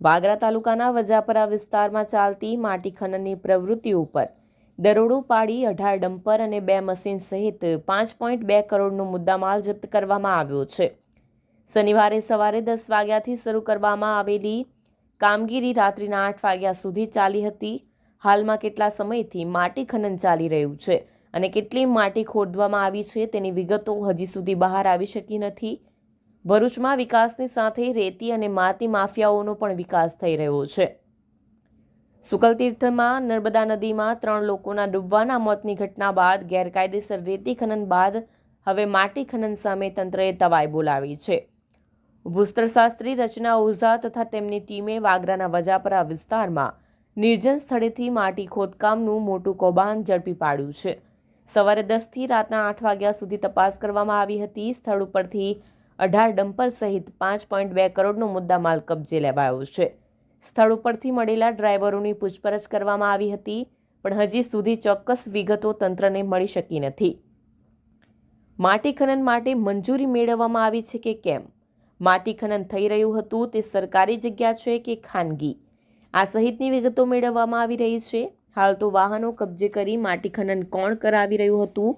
વાગરા તાલુકાના વજાપરા વિસ્તારમાં ચાલતી માટી ખનનની પ્રવૃત્તિ ઉપર દરોડો પાડી, અઢાર ડમ્પર અને બે મશીન સહિત પાંચ પોઈન્ટ બે કરોડનો મુદ્દામાલ જપ્ત કરવામાં આવ્યો છે. શનિવારે સવારે દસ વાગ્યાથી શરૂ કરવામાં આવેલી કામગીરી રાત્રિના આઠ વાગ્યા સુધી ચાલી હતી. હાલમાં કેટલા સમયથી માટી ખનન ચાલી રહ્યું છે અને કેટલી માટી ખોદવામાં આવી છે તેની વિગતો હજી સુધી બહાર આવી શકી નથી. ભરૂચમાં વિકાસની સાથે રેતી અને માતી માફિયાઓનો પણ વિકાસ થઈ રહ્યો છે. સુકલતીર્થમાં નર્મદા નદીમાં ત્રણ લોકોના ડૂબવાના મોતની ઘટના બાદ ગેરકાયદેસર રેતી ખનન બાદ હવે માટી ખનન સામે તંત્રએ તવાઈ બોલાવી છે. ભૂસ્તરશાસ્ત્રી રચના ઓઝા તથા તેમની ટીમે વાગરાના વજાપરા વિસ્તારમાં નિર્જન સ્થળેથી માટી ખોદકામનું મોટું કૌભાંડ ઝડપી પાડ્યું છે. સવારે દસથી રાતના આઠ વાગ્યા સુધી તપાસ કરવામાં આવી હતી. સ્થળ ઉપરથી અઢાર ડમ્પર સહિત પાંચ પોઈન્ટ બે કરોડનો મુદ્દામાલ કબજે લેવાયો છે. સ્થળ ઉપરથી મળેલા ડ્રાઈવરોની પૂછપરછ કરવામાં આવી હતી, પણ હજી સુધી ચોક્કસ વિગતો તંત્રને મળી શકી નથી. માટી ખનન માટે મંજૂરી મેળવવામાં આવી છે કે કેમ? માટી ખનન થઈ રહ્યું હતું, તે સરકારી જગ્યા છે કે ખાનગી? આ સહિતની વિગતો મેળવવામાં આવી રહી છે. હાલ તો વાહનો કબજે કરી માટી ખનન કોણ કરાવી રહ્યું હતું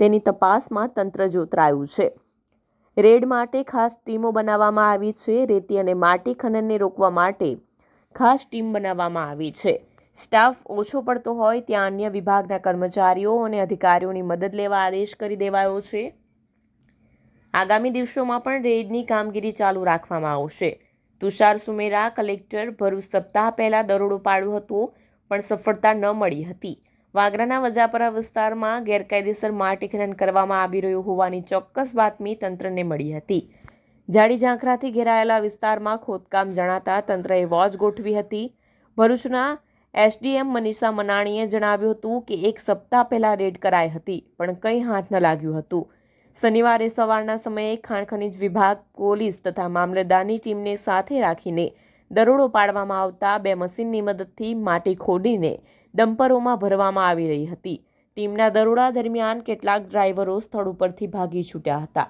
તેની તપાસમાં તંત્ર જોતરાયું છે. રેડ માટે ખાસ ટીમો બનાવવામાં આવી છે. રેતી અને માટી ખનનને રોકવા માટે ખાસ ટીમ બનાવવામાં આવી છે. સ્ટાફ ઓછો પડતો હોય ત્યાં અન્ય વિભાગના કર્મચારીઓ અને અધિકારીઓની મદદ લેવા આદેશ કરી દેવાયો છે. આગામી દિવસોમાં પણ રેડની કામગીરી ચાલુ રાખવામાં આવશે. તુષાર સુમેરા કલેક્ટર ભરૂચ સપ્તાહ પહેલાં દરોડો પાડ્યો હતો, પણ સફળતા ન મળી હતી. વાગરાના વજાપરા વિસ્તારમાં ગેરકાયદેસર માટી ખનન કરવામાં આવી રહ્યું હોવાની ચોક્કસ બાતમી તંત્રને મળી હતી. જાડી ઝાંખરાથી ઘેરાયેલા વિસ્તારમાં ખોદકામ જણાતા તંત્રએ વોચ ગોઠવી હતી. ભરૂચના એસડીએમ મનીષા મનાણીએ જણાવ્યું હતું કે એક સપ્તાહ પહેલાં રેડ કરાઈ હતી, પણ કંઈ હાથ ન લાગ્યું હતું. શનિવારે સવારના સમયે ખાણ ખનિજ વિભાગ, પોલીસ તથા મામલતદારની ટીમને સાથે રાખીને દરોડો પાડવામાં આવતા બે મશીનની મદદથી માટી ખોડીને ડમ્પરોમાં ભરવામાં આવી રહી હતી. ટીમના દરોડા દરમિયાન કેટલાક ડ્રાઈવરો સ્થળ ઉપરથી ભાગી છૂટ્યા હતા.